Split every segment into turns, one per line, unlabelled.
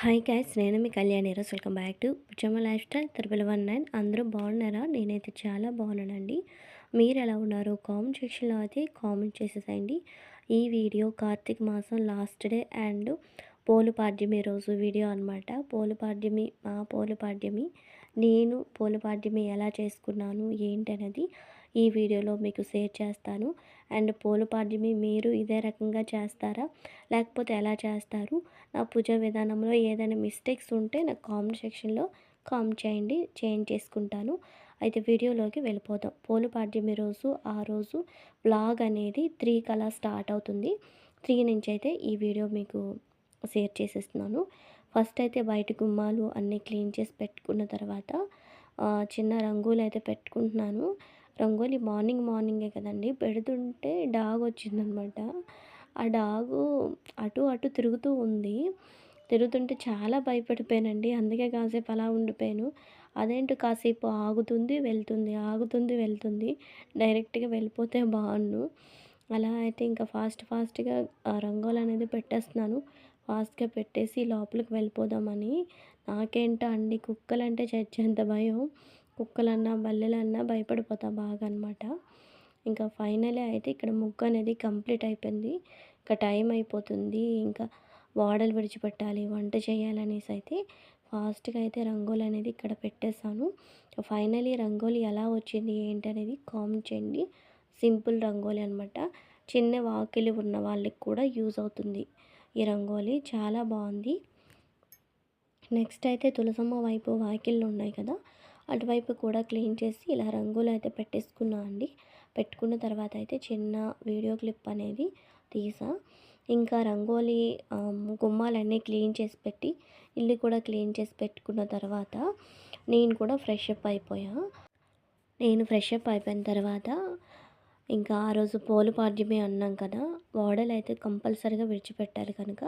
Hi guys నేను మీ కళ్యాణి ఈరోజు welcome back to Jama lifestyle triple one nine అందరూ బాగున్నారా? నేనైతే చాలా బాగున్నానండి. మీరు ఎలా ఉన్నారు? కామెంట్ సెక్షన్లో అయితే కామెంట్ చేసేసేయండి. ఈ వీడియో కార్తీక మాసం లాస్ట్ డే అండ్ పోలుపాడ్యమి రోజు వీడియో అనమాట పోలుపాడ్యమి మా పోలుపాడ్యమి నేను పోలుపాడ్యమి ఎలా చేసుకున్నాను ఏంటనేది ఈ వీడియోలో మీకు షేర్ చేస్తాను. అండ్ పోలుపాడ్యమి మీరు ఇదే రకంగా చేస్తారా? లేకపోతే ఎలా చేస్తారు? నా పూజ విధానంలో ఏదైనా మిస్టేక్స్ ఉంటే నాకు కామెంట్ సెక్షన్లో కామెంట్ చేయండి. చేంజ్ చేసుకుంటాను. అయితే వీడియోలోకి వెళ్ళిపోతాం పోలుపాడ్యమి రోజు ఆ రోజు బ్లాగ్ అనేది త్రీ కలా స్టార్ట్ అవుతుంది. త్రీ నుంచి అయితే ఈ వీడియో మీకు షేర్ చేసేస్తున్నాను. ఫస్ట్ అయితే బయట గుమ్మాలు అన్నీ క్లీన్ చేసి పెట్టుకున్న తర్వాత చిన్న రంగులు అయితే పెట్టుకుంటున్నాను. రంగోలి మార్నింగ్ మార్నింగే కదండి. పెడుతుంటే డాగ్ వచ్చిందనమాట. ఆ డాగు అటు అటు తిరుగుతూ ఉంది. తిరుగుతుంటే చాలా భయపడిపోయానండి. అందుకే కాసేపు అలా ఉండిపోయాను. అదేంటో కాసేపు ఆగుతుంది వెళ్తుంది ఆగుతుంది వెళ్తుంది. డైరెక్ట్గా వెళ్ళిపోతే బాగుండు. అలా అయితే ఇంకా ఫాస్ట్ ఫాస్ట్గా రంగోలి అనేది పెట్టేస్తున్నాను. ఫాస్ట్గా పెట్టేసి లోపలికి వెళ్ళిపోదామని. నాకేంటో అండి కుక్కలంటే చచ్చేంత భయం. కుక్కలన్నా బల్లెలన్నా భయపడిపోతా బాగా అనమాట ఇంకా ఫైనలే అయితే ఇక్కడ ముగ్గు అనేది కంప్లీట్ అయిపోయింది. ఇంకా టైం అయిపోతుంది. ఇంకా వాడలు విడిచిపెట్టాలి వంట చేయాలనేసి అయితే ఫాస్ట్గా అయితే రంగోలి అనేది ఇక్కడ పెట్టేశాను. ఫైనలీ రంగోలి ఎలా వచ్చింది ఏంటి అనేది కామెంట్ చేయండి. సింపుల్ రంగోలి అనమాట. చిన్న వాకిలి ఉన్న వాళ్ళకి కూడా యూజ్ అవుతుంది ఈ రంగోలి. చాలా బాగుంది. నెక్స్ట్ అయితే తులసమ్మ వైపు వాకిళ్ళు ఉన్నాయి కదా అటువైపు కూడా క్లీన్ చేసి ఇలా రంగులు అయితే పెట్టేసుకున్నా అండి. పెట్టుకున్న తర్వాత అయితే చిన్న వీడియో క్లిప్ అనేది తీసా. ఇంకా రంగోలీ గుమ్మాలన్నీ క్లీన్ చేసి పెట్టి ఇల్లు కూడా క్లీన్ చేసి పెట్టుకున్న తర్వాత నేను కూడా ఫ్రెష్ అప్ అయిపోయా. నేను ఫ్రెష్ అప్ అయిపోయిన తర్వాత ఇంకా ఆ రోజు పోలు పాడ్యమే అన్నాం కదా వాడలు అయితే కంపల్సరీగా విడిచిపెట్టాలి కనుక.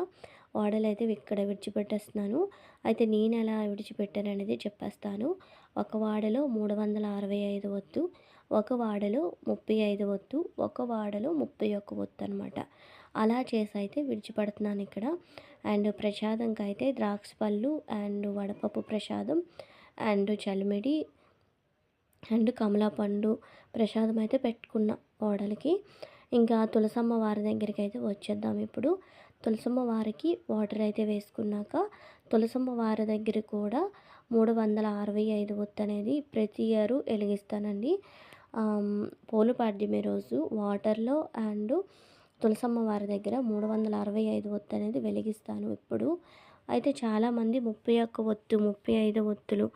వాడలు అయితే ఇక్కడ విడిచిపెట్టేస్తున్నాను. అయితే నేను ఎలా విడిచిపెట్టాను అనేది చెప్పేస్తాను. ఒక వాడలో మూడు వందల అరవై ఐదు వత్తు ఒక వాడలో ముప్పై ఐదు వత్తు ఒక వాడలో ముప్పై ఒక్క వత్తు అనమాట అలా చేసి అయితే విడిచిపెడుతున్నాను ఇక్కడ. అండ్ ప్రసాదంకి అయితే ద్రాక్ష పళ్ళు అండ్ వడపప్పు ప్రసాదం అండ్ చలిమిడి అండ్ కమలా పండు ప్రసాదం అయితే పెట్టుకున్న ఓడలకి. ఇంకా తులసమ్మ వారి దగ్గరికి అయితే వచ్చేద్దాం ఇప్పుడు. తులసమ్మ వారికి వాటర్ అయితే వేసుకున్నాక తులసమ్మ వారి దగ్గర కూడా మూడు వందల అరవై ఐదు ఒత్తు అనేది ప్రతి ఇయర్ వెలిగిస్తానండి. పోలు పాడ్యమే రోజు వాటర్లో అండ్ తులసమ్మ వారి దగ్గర మూడు వందల అరవై ఐదు ఒత్తు అనేది వెలిగిస్తాను ఇప్పుడు. అయితే చాలామంది ముప్పై ఒక్క ఒత్తు ముప్పై ఐదు ఒత్తులు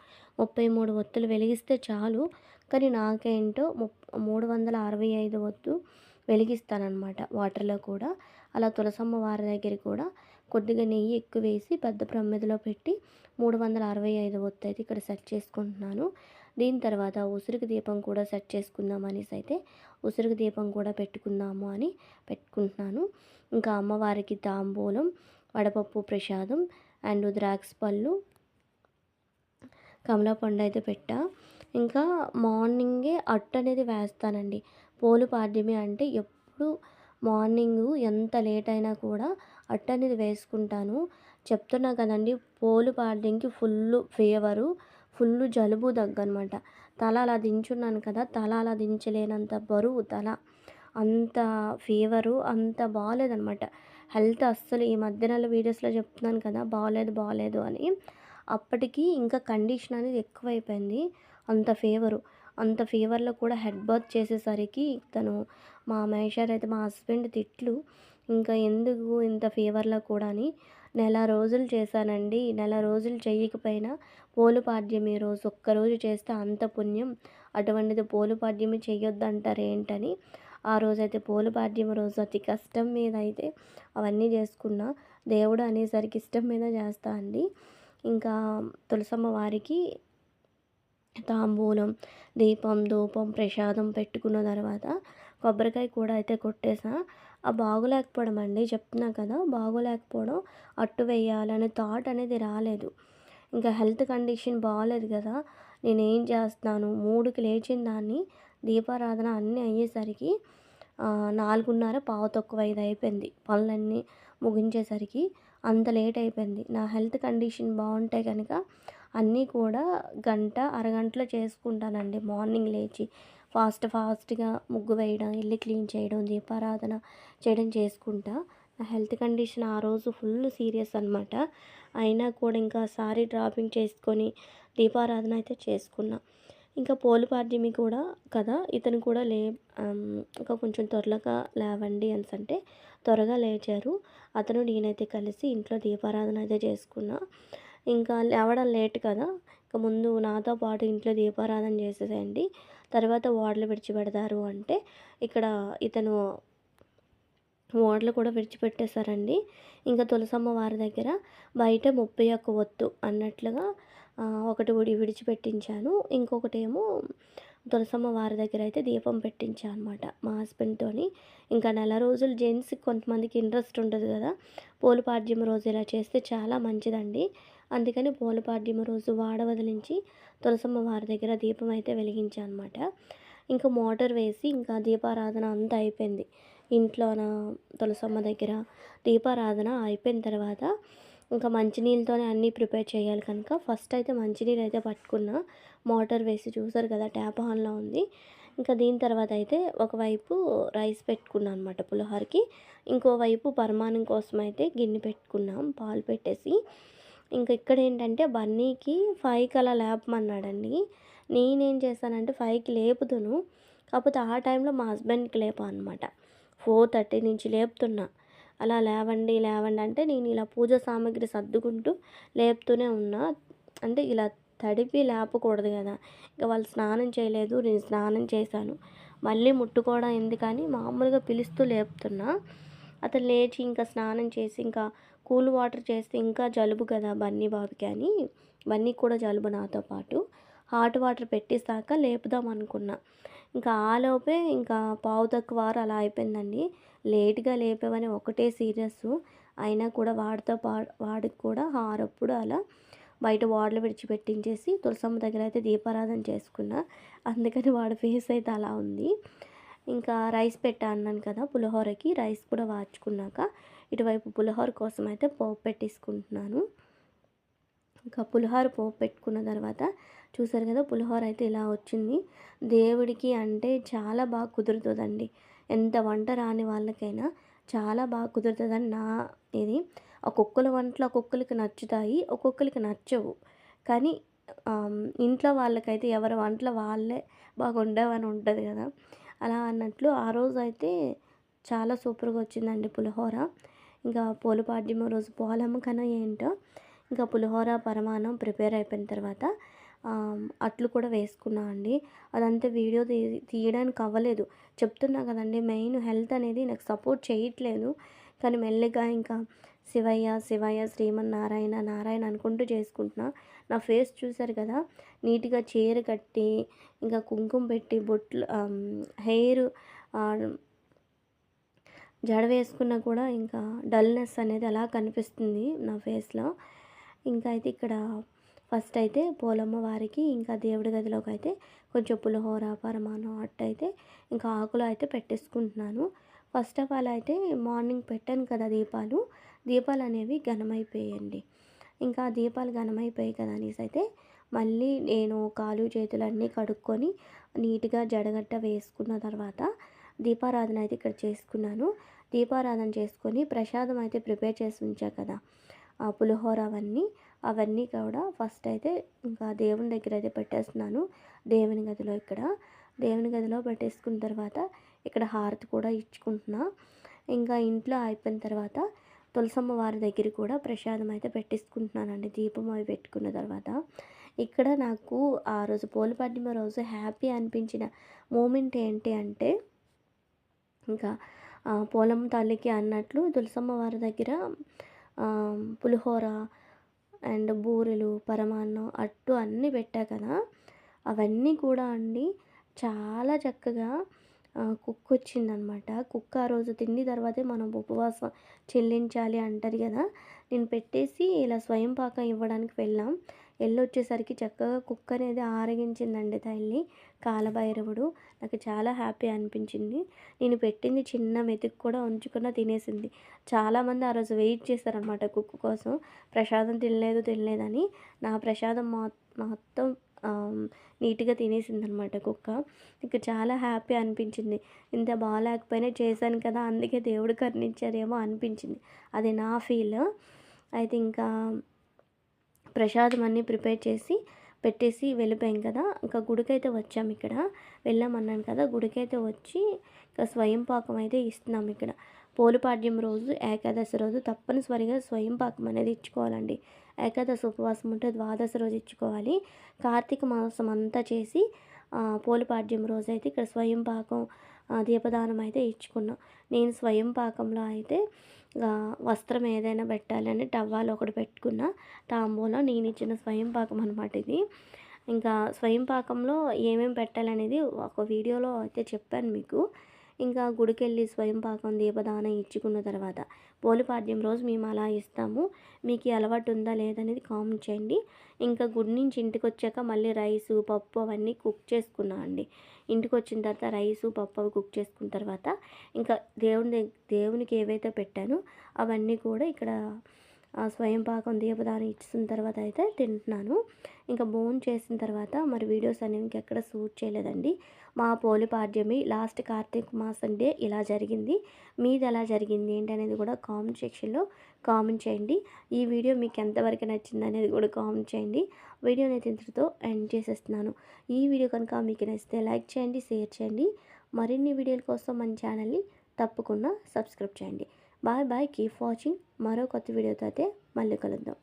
ముప్పై మూడు ఒత్తులు వెలిగిస్తే చాలు. కానీ నాకేంటో మూడు వందల అరవై ఐదు ఒత్తు వెలిగిస్తానమాట వాటర్లో కూడా. అలా తులసమ్మ వారి దగ్గర కూడా కొద్దిగా నెయ్యి ఎక్కువ వేసి పెద్ద ప్రమిదలో పెట్టి మూడు వందల అరవై ఐదు ఒత్తు అయితే ఇక్కడ సెట్ చేసుకుంటున్నాను. దీని తర్వాత ఉసిరికి దీపం కూడా సెట్ చేసుకుందాం అనేసి అయితే ఉసిరికి దీపం కూడా పెట్టుకుందాము అని పెట్టుకుంటున్నాను. ఇంకా అమ్మవారికి తాంబూలం వడపప్పు ప్రసాదం అండ్ ద్రాక్ష పళ్ళు. కమలాపండు అయితే పెట్టా. ఇంకా మార్నింగే అట్టు అనేది వేస్తానండి. పోలు పాడ్యమి అంటే ఎప్పుడు మార్నింగ్ ఎంత లేట్ అయినా కూడా అట్టు అనేది వేసుకుంటాను. చెప్తున్నా కదండి పోలు పాడ్యంకి ఫుల్ ఫీవరు ఫుల్ జలుబు దగ్గనమాట. తల అలా దించున్నాను కదా తల అలా దించలేనంత బరువు తల అంత ఫీవరు అంత బాగాలేదనమాట. హెల్త్ అస్సలు ఈ మధ్యన వీడియోస్లో చెప్తున్నాను కదా బాగలేదు బాగాలేదు అని. అప్పటికి ఇంకా కండిషన్ అనేది ఎక్కువైపోయింది. అంత ఫీవరు. అంత ఫీవర్లో కూడా హెడ్ బాత్ చేసేసరికి తను మా మేషర్ అయితే మా హస్బెండ్ తిట్లు. ఇంకా ఎందుకు ఇంత ఫీవర్లో కూడా అని. నెల రోజులు చేశానండి. నెల రోజులు చేయకపోయినా పోలుపాడ్యం రోజు. ఒక్కరోజు చేస్తే అంత పుణ్యం. అటువంటిది పోలుపాడ్యమి చేయొద్దు అంటారు ఏంటని ఆ రోజైతే పోలుపాడ్యం రోజు అతి కష్టం మీద అయితే అవన్నీ చేసుకున్నా. దేవుడు అనేసరికి ఇష్టం మీద చేస్తా అండి. ఇంకా తులసమ్మ వారికి తాంబూలం దీపం ధూపం ప్రసాదం పెట్టుకున్న తర్వాత కొబ్బరికాయ కూడా అయితే కొట్టేసా. ఆ బాగోలేకపోవడం అండి చెప్తున్నా కదా బాగోలేకపోవడం అట్టు వేయాలనే థాట్ అనేది రాలేదు. ఇంకా హెల్త్ కండిషన్ బాగాలేదు కదా నేను ఏం చేస్తున్నాను? మూడుకి లేచిన దాన్ని దీపారాధన అన్నీ అయ్యేసరికి నాలుగున్నర పావు తక్కువ ఐదు అయిపోయింది. పనులన్నీ ముగించేసరికి అంత లేట్ అయిపోయింది. నా హెల్త్ కండిషన్ బాగుంటే కనుక అన్నీ కూడా గంట అరగంటలో చేసుకుంటానండి. మార్నింగ్ లేచి ఫాస్ట్ ఫాస్ట్గా ముగ్గు వేయడం ఇల్లు క్లీన్ చేయడం దీపారాధన చేయడం చేసుకుంటా. నా హెల్త్ కండిషన్ ఆ రోజు ఫుల్ సీరియస్ అనమాట అయినా కూడా ఇంకా సారీ డ్రాపింగ్ చేసుకొని దీపారాధన అయితే చేసుకున్నా. ఇంకా పోలుపాడ్యమి కూడా కదా ఇతను కూడా లే ఇంకా కొంచెం త్వరగా లేవండి అని అంటే త్వరగా లేచారు. అతను నేనైతే కలిసి ఇంట్లో దీపారాధన అయితే చేసుకున్నా. ఇంకా లేవడం లేట్ కదా ఇంకా ముందు నాతో పాటు ఇంట్లో దీపారాధన చేసేసేయండి తర్వాత వాడలు విడిచిపెడతారు అంటే ఇక్కడ ఇతను ఓడలు కూడా విడిచిపెట్టేశారండి. ఇంకా తులసమ్మ వారి దగ్గర బయట ముప్పై ఒక్క ఒత్తు అన్నట్లుగా ఒకటి ఉడి విడిచిపెట్టించాను. ఇంకొకటేమో తులసమ్మ వారి దగ్గర అయితే దీపం పెట్టించాను అనమాట మా హస్బెండ్తోని ఇంకా నెల రోజులు జెంట్స్కి కొంతమందికి ఇంట్రెస్ట్ ఉంటుంది కదా. పోలుపాడ్యం రోజు ఇలా చేస్తే చాలా మంచిదండి. అందుకని పోలుపాడ్యం రోజు వాడ వదిలించి తులసమ్మ వారి దగ్గర దీపం అయితే వెలిగించాను అనమాట ఇంకా మోటార్ వేసి ఇంకా దీపారాధన అంతా అయిపోయింది. ఇంట్లోన తులసమ్మ దగ్గర దీపారాధన అయిపోయిన తర్వాత ఇంకా మంచినీళ్ళతోనే అన్నీ ప్రిపేర్ చేయాలి కనుక. ఫస్ట్ అయితే మంచినీళ్ళు అయితే పట్టుకున్న. మోటార్ వేసి చూసారు కదా ట్యాప్ ఆన్లో ఉంది. ఇంకా దీని తర్వాత అయితే ఒకవైపు రైస్ పెట్టుకున్నాను అనమాట పులిహోరకి. ఇంకోవైపు పరమాణం కోసం అయితే గిన్నె పెట్టుకున్నాం పాలు పెట్టేసి. ఇంకా ఇక్కడ ఏంటంటే బన్నీకి ఫైవ్కి అలా లేపమన్నాడండి. నేనేం చేశానంటే ఫైవ్కి లేపుతును కాకపోతే ఆ టైంలో మా హస్బెండ్కి లేపా అనమాట ఫోర్ థర్టీ నుంచి లేపుతున్నా. అలా లేవండి లేవండి అంటే నేను ఇలా పూజ సామాగ్రి సర్దుకుంటూ లేపుతూనే ఉన్నా. అంటే ఇలా తడిపి లేపకూడదు కదా. ఇంకా వాళ్ళు స్నానం చేయలేదు నేను స్నానం చేశాను. మళ్ళీ ముట్టుకోవడం ఎందుకని మామూలుగా పిలుస్తూ లేపుతున్నా. అతను లేచి ఇంకా స్నానం చేసి ఇంకా కూల్ వాటర్ చేస్తే ఇంకా జలుబు కదా బన్నీ బాబుకి అని. బన్నీ కూడా జలుబు నాతో పాటు. హాట్ వాటర్ పెట్టేసాక లేపుదాం అనుకున్నా. ఇంకా ఆలోపే ఇంకా పావు తక్కువ వారు అలా అయిపోయిందండి. లేట్గా లేపేవని ఒకటే సీరియస్ అయినా కూడా వాడితో పా వాడికి కూడా హారప్పుడు అలా బయట వాడలు విడిచిపెట్టించేసి తులసమ్మ దగ్గర అయితే దీపారాధన చేసుకున్నా. అందుకని వాడి ఫేస్ అయితే అలా ఉంది. ఇంకా రైస్ పెట్టా అన్నాను కదా పులిహోరకి. రైస్ కూడా వాచుకున్నాక ఇటువైపు పులిహోర కోసం అయితే పోపు పెట్టేసుకుంటున్నాను. ఇంకా పులిహోర పోపు పెట్టుకున్న తర్వాత చూసారు కదా పులిహోర అయితే ఇలా వచ్చింది. దేవుడికి అంటే చాలా బాగా కుదురుతుందండి. ఎంత వంట రాని వాళ్ళకైనా చాలా బాగా కుదురుతుందని నా ఇది. ఒక్కొక్కరి వంటలు ఒక్కొక్కరికి నచ్చుతాయి ఒక్కొక్కరికి నచ్చవు. కానీ ఇంట్లో వాళ్ళకైతే ఎవరి వంటలు వాళ్ళే బాగుండవని ఉంటుంది కదా. అలా అన్నట్లు ఆ రోజు అయితే చాలా సూపర్గా వచ్చిందండి పులిహోర. ఇంకా పోలుపాడ్యం రోజు పోలమ్మ కన్నా ఏంటో ఇంకా పులిహోర పరమాన్నం ప్రిపేర్ అయిపోయిన తర్వాత అట్లు కూడా వేసుకున్నా అండి. అదంతా వీడియో తీ తీయడానికి అవ్వలేదు. చెప్తున్నా కదండి మెయిన్ హెల్త్ అనేది నాకు సపోర్ట్ చేయట్లేదు. కానీ మెల్లిగా ఇంకా శివయ్య శివయ్య శ్రీమన్నారాయణ నారాయణ అనుకుంటూ చేసుకుంటున్నా. నా ఫేస్ చూసారు కదా నీట్గా చీర కట్టి ఇంకా కుంకుమ పెట్టి బొట్లు హెయిర్ జడ వేసుకున్నా కూడా ఇంకా డల్నెస్ అనేది అలా కనిపిస్తుంది నా ఫేస్లో. ఇంకా అయితే ఇక్కడ ఫస్ట్ అయితే పోలమ్మ వారికి ఇంకా దేవుడి గదిలోకి అయితే కొంచెం పులిహోర పరమాణం అట్టయితే ఇంకా ఆకులు అయితే పెట్టేసుకుంటున్నాను. ఫస్ట్ ఆఫ్ ఆల్ అయితే మార్నింగ్ పెట్టాను కదా దీపాలు. దీపాలు అనేవి ఘనమైపోయాయండి ఇంకా దీపాలు ఘనమైపోయాయి కదా అనేసి అయితే మళ్ళీ నేను కాలు చేతులు అన్నీ కడుక్కొని నీట్గా జడగట్ట వేసుకున్న తర్వాత దీపారాధన అయితే ఇక్కడ చేసుకున్నాను. దీపారాధన చేసుకొని ప్రసాదం అయితే ప్రిపేర్ చేసి ఉంచా కదా. ఆ పులిహోర అవన్నీ అవన్నీ కూడా ఫస్ట్ అయితే ఇంకా దేవుని దగ్గర అయితే పెట్టేస్తున్నాను. దేవుని గదిలో ఇక్కడ. దేవుని గదిలో పెట్టేసుకున్న తర్వాత ఇక్కడ హారతి కూడా ఇచ్చుకుంటున్నా. ఇంకా ఇంట్లో అయిపోయిన తర్వాత తులసమ్మ వారి దగ్గర కూడా ప్రసాదం అయితే పెట్టేసుకుంటున్నానండి. దీపం అవి పెట్టుకున్న తర్వాత. ఇక్కడ నాకు ఆ రోజు పోలిపడ్డిమ రోజు హ్యాపీ అనిపించిన మూమెంట్ ఏంటి అంటే ఇంకా పొలం తల్లికి అన్నట్లు తులసమ్మ వారి దగ్గర పులిహోర అండ్ బూరెలు పరమాన్నం అట్టు అన్నీ పెట్టా కదా. అవన్నీ కూడా అండి చాలా చక్కగా కుక్ వచ్చిందనమాట కుక్క ఆ రోజు తిండి తర్వాతే మనం ఉపవాసం చెల్లించాలి అంటారు కదా. నేను పెట్టేసి ఇలా స్వయం పాకం ఇవ్వడానికి వెళ్ళాం. వెళ్ళొచ్చేసరికి చక్కగా కుక్క అనేది ఆరగించిందండి తల్లి కాలభైరవుడు. నాకు చాలా హ్యాపీ అనిపించింది. నేను పెట్టింది చిన్న మెతుకు కూడా ఉంచుకున్న తినేసింది. చాలామంది ఆ రోజు వెయిట్ చేశారనమాట కుక్క కోసం. ప్రసాదం తినలేదు తినలేదని. నా ప్రసాదం మొత్తం నీట్గా తినేసిందనమాట కుక్క. ఇక చాలా హ్యాపీ అనిపించింది. ఇంత బాగాలేకపోయినా చేశాను కదా అందుకే దేవుడు కరుణించారేమో అనిపించింది. అది నా ఫీల్. అయితే ఇంకా ప్రసాదం అన్నీ ప్రిపేర్ చేసి పెట్టేసి వెళ్ళిపోయాం కదా. ఇంకా గుడికైతే వచ్చాము ఇక్కడ. వెళ్ళామన్నాను కదా గుడికైతే వచ్చి ఇంకా స్వయం పాకం అయితే ఇస్తున్నాం ఇక్కడ. పోలిపాడ్యం రోజు ఏకాదశి రోజు తప్పనిసరిగా స్వయం పాకం అనేది ఇచ్చుకోవాలండి. ఏకాదశి ఉపవాసం ఉంటే ద్వాదశ రోజు ఇచ్చుకోవాలి. కార్తీక మాసం అంతా చేసి పోలిపాడ్యం రోజు అయితే ఇక్కడ స్వయం పాకం దీపదానం అయితే ఇచ్చుకున్నాం. నేను స్వయం పాకంలో అయితే వస్త్రం ఏదైనా పెట్టాలని టవ్వాలు ఒకటి పెట్టుకున్న. తాంబూలం నేను ఇచ్చిన స్వయం పాకం అనమాట ఇది. ఇంకా స్వయం పాకంలో ఏమేమి పెట్టాలనేది ఒక వీడియోలో అయితే చెప్పాను మీకు. ఇంకా గుడికెళ్ళి స్వయం పాకం దీపదానం ఇచ్చుకున్న తర్వాత పోలిపాడ్యం రోజు మేము అలా ఇస్తాము. మీకు అలవాటు ఉందా లేదనేది కామెంట్ చేయండి. ఇంకా గుడి నుంచి ఇంటికి వచ్చాక మళ్ళీ రైసు పప్పు అవన్నీ కుక్ చేసుకున్నా అండి. ఇంటికి వచ్చిన తర్వాత రైసు పప్పు అవి కుక్ చేసుకున్న తర్వాత ఇంకా దేవుని దేవునికి ఏవైతే పెట్టానో అవన్నీ కూడా ఇక్కడ స్వయం పాకం దీపదానం ఇచ్చిన తర్వాత అయితే తింటున్నాను. ఇంకా బోన్ చేసిన తర్వాత మరి వీడియోస్ అనేవి ఇంకెక్కడ షూట్ చేయలేదండి. మా పోలిపాడ్యమి లాస్ట్ కార్తీక మాసం డే ఇలా జరిగింది. మీది ఎలా జరిగింది? ఏంటి అనేది కూడా కామెంట్ సెక్షన్లో కామెంట్ చేయండి. ఈ వీడియో మీకు ఎంతవరకు నచ్చింది అనేది కూడా కామెంట్ చేయండి. వీడియోని అయితే ఇంతటితో ఎండ్ చేసేస్తున్నాను. ఈ వీడియో కనుక మీకు నచ్చితే లైక్ చేయండి షేర్ చేయండి. మరిన్ని వీడియోల కోసం మన ఛానల్ని తప్పకుండా సబ్స్క్రైబ్ చేయండి. Bye bye keep watching. మరో కొత్త వీడియోతో అయితే మళ్ళీ కలుద్దాం.